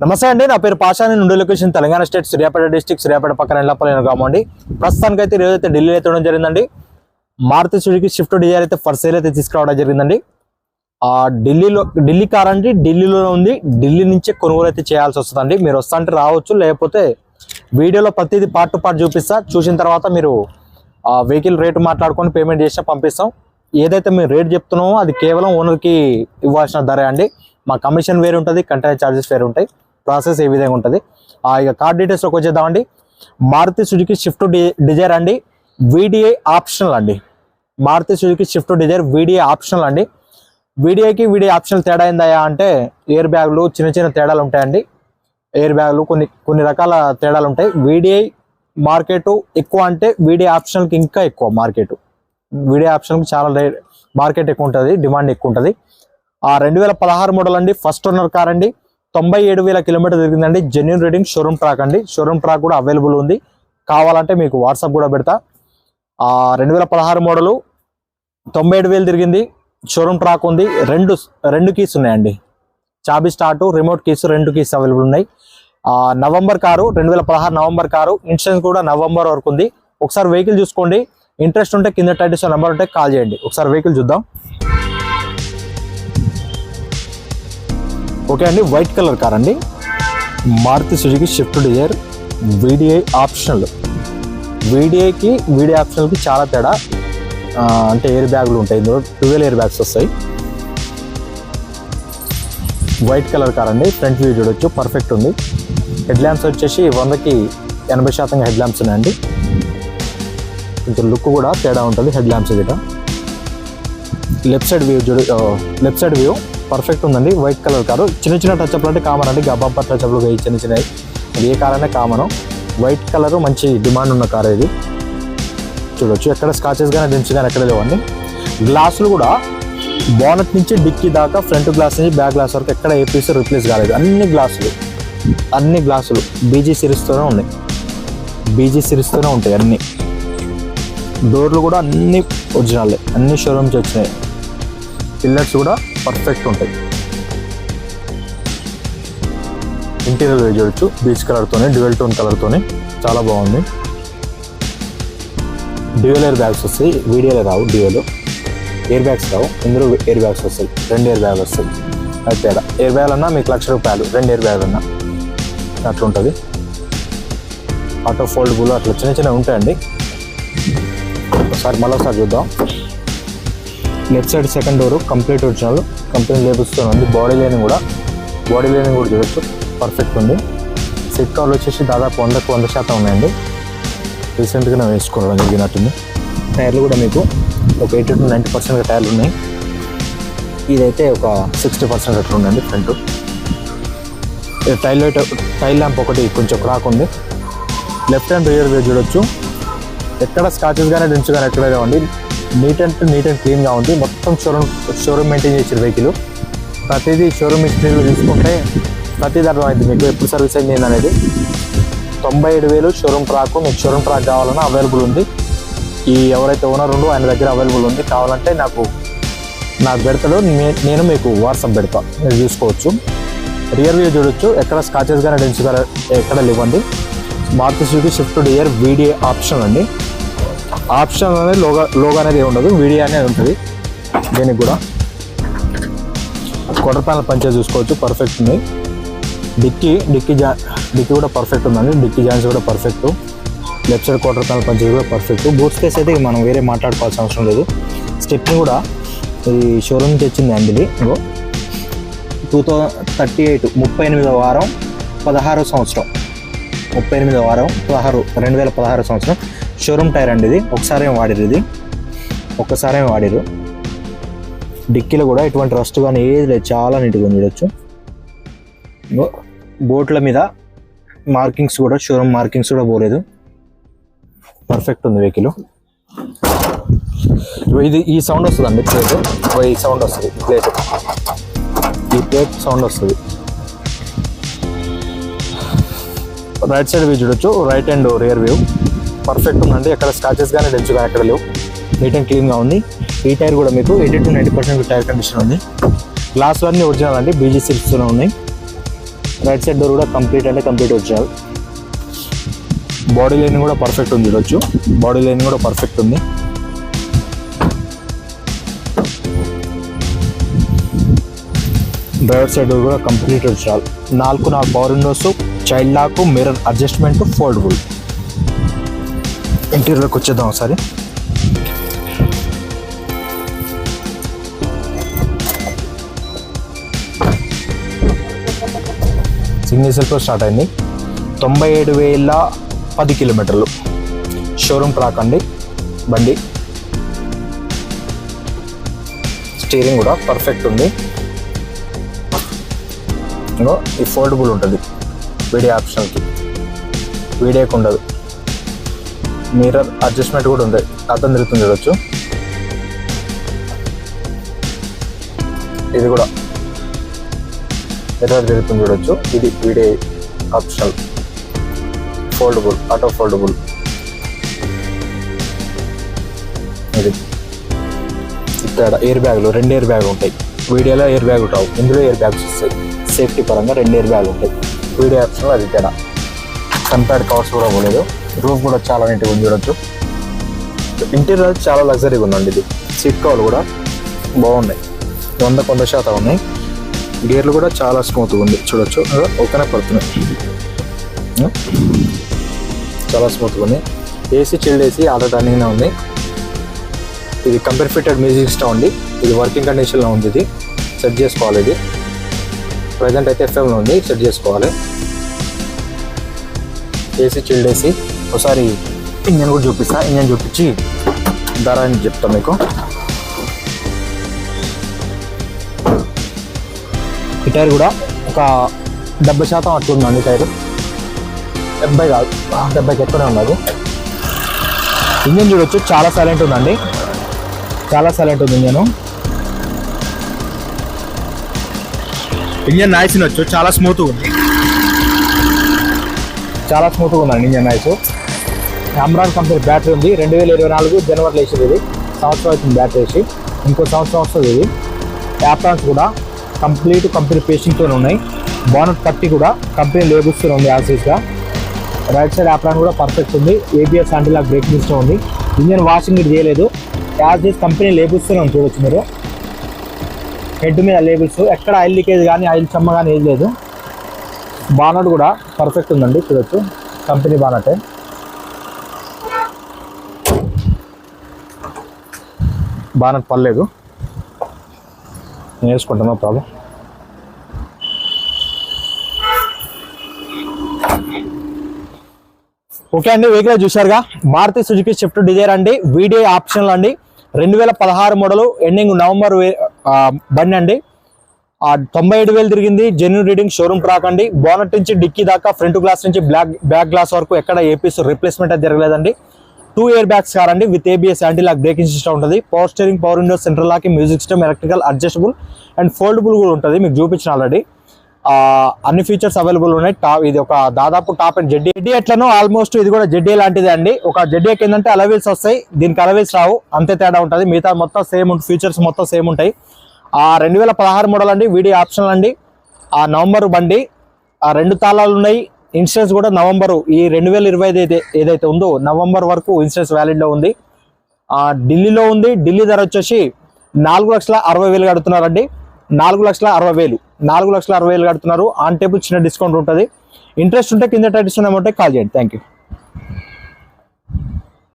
నమస్తే అండి నా పేరు పాషాని నుండి location Telangana state Suryapet district Suryapet పక్కన ఎల్లపల్లి గ్రామం అండి. ప్రస్తుతానికి అయితే ఈరోజు అయితే ఢిల్లీ అయితే ఉండడం జరిగిందండి. మారుతి సుడికి షిఫ్ట్ డిజైర్ అయితే ఫర్ సేల్ అయితే తీసుకురావడం జరిగిందండి. ఆ ఢిల్లీలో ఢిల్లీ కార్ అండి ఢిల్లీలో ఉంది. ఢిల్లీ నుంచే కొనుగోలు అయితే చేయాల్సి వస్తుందండి. మీరు వస్తా అంటే రావచ్చు లేకపోతే వీడియోలో ప్రతిదీ పార్ట్ టు పార్ట్ చూపిస్తా. చూసిన తర్వాత మీరు ఆ వెహికల్ రేటు మాట్లాడుకొని పేమెంట్ చేసినా పంపిస్తాం. ఏదైతే మేము రేట్ చెప్తున్నామో అది కేవలం ఓనర్కి ఇవ్వాల్సిన ధర అండి. మా కమిషన్ వేరు ఉంటుంది కంటైనర్ ఛార్జెస్ వేరు ఉంటాయి. ప్రాసెస్ ఏ విధంగా ఉంటుంది. ఆ ఇక కార్ డీటెయిల్స్లోకి వచ్చేద్దామండి. Maruti Suzuki Swift D Dzire అండి. వీడిఐ ఆప్షనల్ అండి. Maruti Suzuki Swift Dzire VDI optional అండి. వీడిఐకి వీడియో ఆప్షనల్ తేడా ఏందయా అంటే ఎయిర్ బ్యాగ్లు చిన్న చిన్న తేడాలు ఉంటాయండి. ఎయిర్ బ్యాగ్లు కొన్ని కొన్ని రకాల తేడాలు ఉంటాయి. వీడిఐ మార్కెట్ ఎక్కువ అంటే వీడియో ఆప్షన్కి ఇంకా ఎక్కువ మార్కెట్ వీడియో ఆప్షన్కి చాలా మార్కెట్ ఎక్కువ ఉంటుంది డిమాండ్ ఎక్కువ ఉంటుంది. ఆ రెండు వేల పదహారు మోడల్ అండి. ఫస్ట్ ఓనర్ కార్ అండి. తొంభై ఏడు వేల కిలోమీటర్ తిరిగిందండి. జెన్యున్ రీడింగ్ షోరూమ్ ట్రాక్ అండి. షోరూమ్ ట్రాక్ కూడా అవైలబుల్ ఉంది. కావాలంటే మీకు వాట్సాప్ కూడా పెడతా. ఆ రెండు వేల పదహారు మోడలు తొంభై ఏడు వేలు తిరిగింది. షోరూమ్ ట్రాక్ ఉంది. రెండు రెండు కీస్ ఉన్నాయండి. చాబీ స్టార్ట్ రిమోట్ కీస్ రెండు కీస్ అవైలబుల్ ఉన్నాయి. ఆ నవంబర్ కారు రెండు వేల పదహారు నవంబర్ కారు ఇన్సూరెన్స్ కూడా నవంబర్ వరకు ఉంది. ఒకసారి వెహికల్ చూసుకోండి. ఇంట్రెస్ట్ ఉంటే కింద టైటిస్ నెంబర్ ఉంటే కాల్ చేయండి. ఒకసారి వెహికల్ చూద్దాం. ఓకే అండి వైట్ కలర్ కార్ అండి. Maruti Suzuki Swift Dzire VDI optional. వీడిఐకి video ఆప్షనల్కి చాలా తేడా. అంటే ఎయిర్ బ్యాగులు ఉంటాయి ఇందులో ట్వెల్వ్ ఎయిర్ బ్యాగ్స్ వస్తాయి. వైట్ కలర్ కార్ అండి ఫ్రంట్ వ్యూ చూడొచ్చు పర్ఫెక్ట్ ఉంది. హెడ్ ల్యాంప్స్ వచ్చేసి వందకి ఎనభై శాతంగా హెడ్ ల్యాంప్స్ ఉన్నాయండి. కొంచెం లుక్ కూడా తేడా ఉంటుంది హెడ్ ల్యాంప్స్ గిట. లెఫ్ట్ సైడ్ వ్యూ చూడ లెఫ్ట్ సైడ్ వ్యూ పర్ఫెక్ట్ ఉందండి. వైట్ కలర్ కారు చిన్న చిన్న టచ్అప్లు అంటే కామన్ అండి. గబాబా టచ్అప్లు చిన్న చిన్నవి. అది ఏ కార్ అయినా కామన్ వైట్ కలర్ మంచి డిమాండ్ ఉన్న కార్ ఇది. చూడొచ్చు. ఎక్కడ స్కాచెస్ కానీ డెన్స్ కానీ ఎక్కడ లేవండి. గ్లాసులు కూడా బోనట్ నుంచి డిక్కీ దాకా ఫ్రంట్ గ్లాస్ నుంచి బ్యాక్ గ్లాస్ వరకు ఎక్కడ ఏ పీస్ రిప్లేస్ కాలేదు. అన్ని గ్లాసులు అన్ని గ్లాసులు బీజీ సిరీస్తోనే ఉన్నాయి. బీజీ సిరీస్తోనే ఉంటాయి అన్ని. డోర్లు కూడా అన్ని ఒరిజినల్ అన్ని షోరూమ్స్ వచ్చినాయి. పిల్లర్స్ కూడా పర్ఫెక్ట్ ఉంటాయి. ఇంటీరియర్ వేర్ చూడొచ్చు బీచ్ కలర్తోనే డ్యూయల్ టోన్ కలర్తోనే చాలా బాగుంది. డ్యూయల్ ఎయిర్ బ్యాగ్స్ వస్తాయి వీడియోలో రావు డ్యూయల్ ఎయిర్ బ్యాగ్స్ రావు ఇందులో ఎయిర్ బ్యాగ్స్ వస్తాయి రెండు ఎయిర్ బ్యాగ్ వస్తాయి. అది తేడా. ఎయిర్ బ్యాగ్ అన్నా మీకు లక్ష రూపాయలు రెండు ఎయిర్ బ్యాగ్ అన్నా. అట్లా ఉంటుంది ఆటో ఫోల్డబుల్ అట్లా చిన్న చిన్న ఉంటాయండి. ఒకసారి మళ్ళీ చూద్దాం. Left side second door complete original company లేబుల్స్తో ఉంది బాడీ లైనింగ్ కూడా. బాడీ లైనింగ్ కూడా చూడొచ్చు. పర్ఫెక్ట్ ఉంది. సెట్ కవర్లు వచ్చేసి దాదాపు వందకు వంద శాతం ఉన్నాయండి. నేను వేసుకోవడం జరిగినట్టుంది. టైర్లు కూడా మీకు ఒక ఎయిటీ టు నైంటీ పర్సెంట్ టైర్లు ఉన్నాయి. ఇదైతే ఒక సిక్స్టీ పర్సెంట్ అట్లా ఉందండి front. Tail light tail lamp ఒకటి కొంచెం క్రాక్ ఉంది. లెఫ్ట్ హ్యాండ్ రియర్ వ్యూ చూడొచ్చు. ఎక్కడ స్కాచెస్ కానీ డెన్స్ కానీ ఎక్కడ లేవండి నీట్ అండ్ నీట్ అండ్ క్లీన్గా ఉంది. మొత్తం షోరూమ్ షోరూమ్ మెయింటైన్ చేసిన వెహికల్ ప్రతిదీ షోరూమ్ హిస్టరీలో చూసుకుంటే ప్రతిదీ అర్థమైంది మీకు ఎప్పుడు సర్వీస్ అయింది అనేది తొంభై ఏడు వేలు షోరూమ్ ట్రాక్ మీకు షోరూమ్ ట్రాక్ కావాలన్నా అవైలబుల్ ఉంది. ఈ ఎవరైతే ఓనర్ ఉందో ఆయన దగ్గర అవైలబుల్ ఉంది. కావాలంటే నాకు నాకు పెడతాడు. నేను మీకు వాట్సాప్ పెడతా. మీరు చూసుకోవచ్చు. రియర్ వ్యూ చూడొచ్చు. ఎక్కడ స్కాచెస్ కానీ డెన్స్ కానీ ఎక్కడ లేవండి. Maruti Suzuki Swift year video option అండి. ఆప్షన్ అనేది లోగా లోగా అనేది ఉండదు వీడియో అనేది ఉంటుంది. దీనికి కూడా క్వార్టర్ ప్యానల్ పంచర్ చూసుకోవచ్చు పర్ఫెక్ట్ ఉంది. డిక్కీ డిక్కీ జా డిక్కీ కూడా పర్ఫెక్ట్ ఉందండి. డిక్కీ జాన్స్ కూడా perfect left side quarter panel puncture కూడా పర్ఫెక్ట్ బూట్ స్పేస్ అయితే మనం వేరే మాట్లాడుకోవాల్సిన అవసరం లేదు. స్టెప్ని కూడా ఇది షోరూమ్ తెచ్చింది అండి ఇంకో టూ థౌజండ్ థర్టీ ఎయిట్ ముప్పై ఎనిమిదో వారం పదహారో సంవత్సరం. ముప్పై ఎనిమిదో వారం పదహారు రెండు వేల పదహారు సంవత్సరం. షోరూమ్ టైర్ అండి ఇది. ఒకసారి ఏం వాడిరు ఇది. ఒక్కసారి ఏం వాడిరు డిక్కీలో కూడా ఎటువంటి రస్ట్ కానీ ఏది లేదు. చాలా నీట్గా ఉంది చూడొచ్చు. బోట్ల మీద మార్కింగ్స్ కూడా షోరూమ్ మార్కింగ్స్ కూడా పోలేదు. పర్ఫెక్ట్ ఉంది వెహికల్ ఇది ఈ సౌండ్ వస్తుంది అండి ప్లేట్ ఈ సౌండ్ వస్తుంది ప్లేట్ ఈ ప్లేట్ సౌండ్ వస్తుంది. రైట్ సైడ్ వ్యూ చూడొచ్చు. Right and rear view perfect ఉందండి. ఎక్కడ స్క్రాచెస్ కానీ డెన్స్ కానీ ఎక్కడ లేవు. నీట్ అండ్ క్లీన్గా ఉంది. ఈ టైర్ కూడా మీకు eighty to ninety percent tyre condition ఉంది. గ్లాసులు అన్నీ ఒరిజినల్ అండి. బీజీ సిల్క్స్లో ఉన్నాయి. రైట్ సైడ్ డోర్ కూడా కంప్లీట్ అంటే కంప్లీట్ ఒరిజినల్ బాడీ లైన్ కూడా పర్ఫెక్ట్ ఉంది చూడొచ్చు బాడీ లైన్ కూడా పర్ఫెక్ట్ ఉంది. డ్రైవర్ సైడ్ డోర్ కూడా కంప్లీట్ ఒరిజినల్ నాలుగు నాలుగు power windows child lock mirror adjustment foldable ఇంటీరియర్లోకి వచ్చేద్దాం ఒకసారి. సింగిల్ సెల్ఫ్ స్టార్ట్ అయింది. తొంభై ఏడు వేల పది కిలోమీటర్లు. షోరూమ్ ట్రాక్ అండి. బండి. స్టీరింగ్ కూడా పర్ఫెక్ట్ ఉంది. ఇంకో ఈ ఫోల్డబుల్ ఉంటుంది. వీడియో ఆప్షన్కి. వీడియోకి ఉండదు. మిర్రర్ అడ్జస్ట్మెంట్ కూడా ఉంది. అర్థం తిరుగుతుంది చూడొచ్చు. ఇది కూడా మిర్రర్ తిరుగుతుంది చూడొచ్చు. ఇది video optional foldable auto foldable ఇది. ఇక్కడ ఎయిర్ బ్యాగ్లు రెండు ఎయిర్ బ్యాగ్ ఉంటాయి. వీడియోలో ఎయిర్ బ్యాగ్ ఉంటావు. ఇందులో ఎయిర్ బ్యాగ్స్ వస్తాయి సేఫ్టీ పరంగా రెండు ఎయిర్ బ్యాగ్ ఉంటాయి. వీడియో ఆప్షన్లో అది తేడా. కంపేర్డ్ కవర్స్ కూడా పోలేదు. రూమ్ కూడా చాలా నీట్గా ఉంది చూడొచ్చు. ఇంటీరియర్ చాలా లగ్జరీగా ఉందండి ఇది. సీట్ కవర్లు కూడా బాగున్నాయి. వంద కొంత శాతం ఉన్నాయి. గేర్లు కూడా చాలా స్మూత్గా ఉంది. చూడొచ్చు. ఓకేనే పడుతున్నాయి. చాలా స్మూత్గా ఉంది. AC chilled AC auto turning ఉంది. ఇది కంపెనీ ఫిటెడ్ మ్యూజిక్ సిస్టమ్ ఉంది ఇది వర్కింగ్ కండిషన్లో ఉంది ఇది. సెట్ చేసుకోవాలి ఇది. ప్రజెంట్ అయితే ఎఫ్ఎంలో ఉంది. సెట్ చేసుకోవాలి. ఏసీ చిల్డ్ ఏసీ ఒకసారి ఇంజన్ కూడా చూపిస్తా ఇంజన్ చూపించి ధర అని చెప్తా మీకు ఈ టైర్ కూడా ఒక డెబ్బై శాతం అట్లుందండి టైర్ డెబ్బై కాదు డెబ్బైకి ఎక్కువనే ఉన్నది ఇంజన్ చూడొచ్చు చాలా సైలెంట్ ఉందండి చాలా సైలెంట్ ఉంది ఇంజన్ ఇంజన్ నాయిస్ వినొచ్చు చాలా స్మూత్గా ఉంది చాలా స్మూత్గా ఉందండి engine noise Amaron company battery ఉంది. రెండు వేల ఇరవై నాలుగు జనవరిలో వేసేది ఇది. సంవత్సరం అవుతుంది బ్యాటరీ వేసి. ఇంకో సంవత్సరం వస్తుంది ఇది. యాప్రాన్స్ కూడా కంప్లీట్ కంపెనీ పేషింగ్తో ఉన్నాయి. బానట్ కట్టి కూడా కంపెనీ లేబుస్తూనే ఉంది యాసీస్గా రైట్ సైడ్ యాప్రాన్ కూడా పర్ఫెక్ట్ ఉంది. ఏబిఎస్ యాంటీ లాక్ బ్రేకింగ్ ఉంది. ఇంజన్ వాషింగ్ ఇది చేయలేదు. యాజ్ చేసి కంపెనీ లేబుస్తూనే ఉంది చూడొచ్చు మీరు. హెడ్ మీద లేబుల్స్. ఎక్కడ ఆయిల్ లీకేజ్ కానీ ఆయిల్ చెమ్మ కానీ ఏది లేదు. బానట్ కూడా పర్ఫెక్ట్ ఉందండి చూడొచ్చు. కంపెనీ బానటే బానట్ పర్లేదు నేను వేసుకుంటాను ప్రాబ్లం. ఓకే అండి వెహికల్ చూశారుగా. మారుతి సుజుకి షిఫ్ట్ డిజైర్ అండి. వీడియో ఆప్షన్లు అండి. రెండు వేల పదహారు మోడలు ఎండింగ్ నవంబర్ బండి అండి. తొంభై ఏడు వేలు తిరిగింది. జెన్యున్ రీడింగ్ షోరూమ్ ట్రాక్ అండి. బోనట్ నుంచి డిక్కీ దాకా ఫ్రంట్ గ్లాస్ నుంచి బ్లాక్ బ్యాక్ గ్లాస్ వరకు ఎక్కడ ఏపీస్ రిప్లేస్మెంట్ అయితే జరగలేదండి. టూ ఇయర్ బ్యాగ్స్ కార్ అండి with ABS anti lock braking system ఉంటుంది. Power steering power window central lock music system electrical adjustable and foldable కూడా ఉంటుంది. మీకు చూపించిన ఆల్రెడీ అన్ని ఫీచర్స్ అవైలబుల్ ఉన్నాయి. టాప్ ఇది ఒక దాదాపు టాప్ అండ్ జెడ్డీ జెడ్డీ ఎట్లనో ఆల్మోస్ట్ ఇది కూడా జెడ్డీ లాంటిదే అండి. ఒక జెడ్డీకి ఏంటంటే అలవీల్స్ వస్తాయి. దీనికి అలవీల్స్ రావు. అంతే తేడా ఉంటుంది. మిగతా మొత్తం సేమ్ ఉంటుంది ఫీచర్స్ మొత్తం సేమ్ ఉంటాయి. ఆ రెండు వేల పదహారు మోడల్ అండి. వీడియో ఆప్షన్ అండి. ఆ నవంబర్ బండి. ఆ రెండు తాళాలు ఉన్నాయి. ఇన్సూరెన్స్ కూడా నవంబరు ఈ రెండు వేల ఇరవై ఐదు ఏదైతే ఉందో నవంబర్ వరకు ఇన్సూరెన్స్ వ్యాలిడ్లో ఉంది. ఢిల్లీలో ఉంది. ఢిల్లీ ధర వచ్చేసి నాలుగు లక్షల అరవై వేలు కడుతున్నారండి. నాలుగు లక్షల అరవై వేలు నాలుగు లక్షల అరవై వేలు కడుతున్నారు. ఆన్ టేబుల్ చిన్న డిస్కౌంట్ ఉంటుంది. ఇంట్రెస్ట్ ఉంటే కింద టైటిస్ అమౌంట్ కాల్ చేయండి. Thank you